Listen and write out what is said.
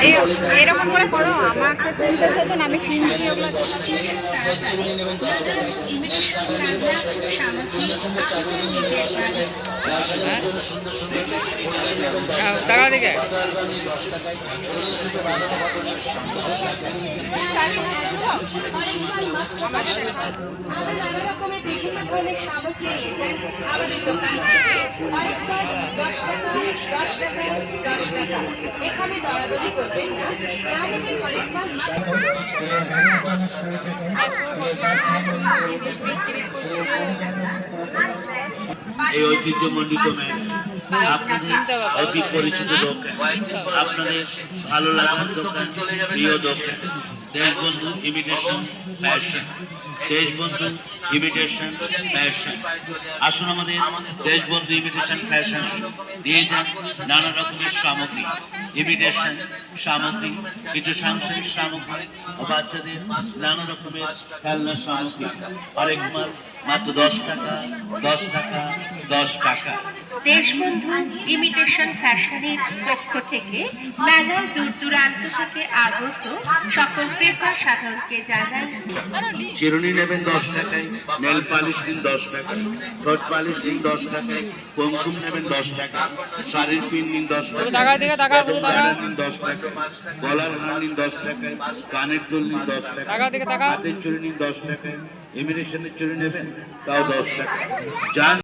এই এরকম করে করো আমাকে তিনটের সাথে আমি কিনছি টাকা দিকে। রকমের বিভিন্ন ধরনের সামগ্রী নিয়েছেন। আমাদের দোকান থেকে দশ টাকা এই ঐতিহ্যমণ্ডিত আপনাদের অতি পরিচিত দোকান আপনাদের ভালো লাগার দোকান প্রিয় দোকান। Deshbandhu imitation fashion Deshbandhu imitation fashion আসুন আমাদের দেশবন্ধু ইমিটেশন ফ্যাশন নিয়ে যান নানা রকমের সামগ্রী। ইমিটেশন সামগ্রী, কিছু সাংসারিক সামগ্রী ও বাচ্চাদের নানা রকমের খেলনার সামগ্রী। আরেক মাল, মাত্র দশ টাকা দশ টাকা দশ টাকা। দেশবন্ধু ইমিটেশন ফ্যাশনের পক্ষ থেকে মেলার দূর দূরান্ত থেকে আগত সকল ক্রেতা সাধারণকে জানাই চিরুনি নেবেন দশ টাকায় নেল পালিশ নিন দশ টাকায় ঠোঁট পালিশ নিন দশ টাকায় কুমকুম নেবেন দশ টাকা শাড়ির পিন নিন দশ টাকা টাকা দিকে টাকা, পুরো টাকা। নিন দশ টাকা গলার হার নিন দশ টাকায় কানের দুল নিন দশ টাকা টাকা দিকে টাকা। হাতের চুড়ি নিন দশ টাকায় ইমিটেশনের চুড়ি নেবেন তাও দশ টাকা যান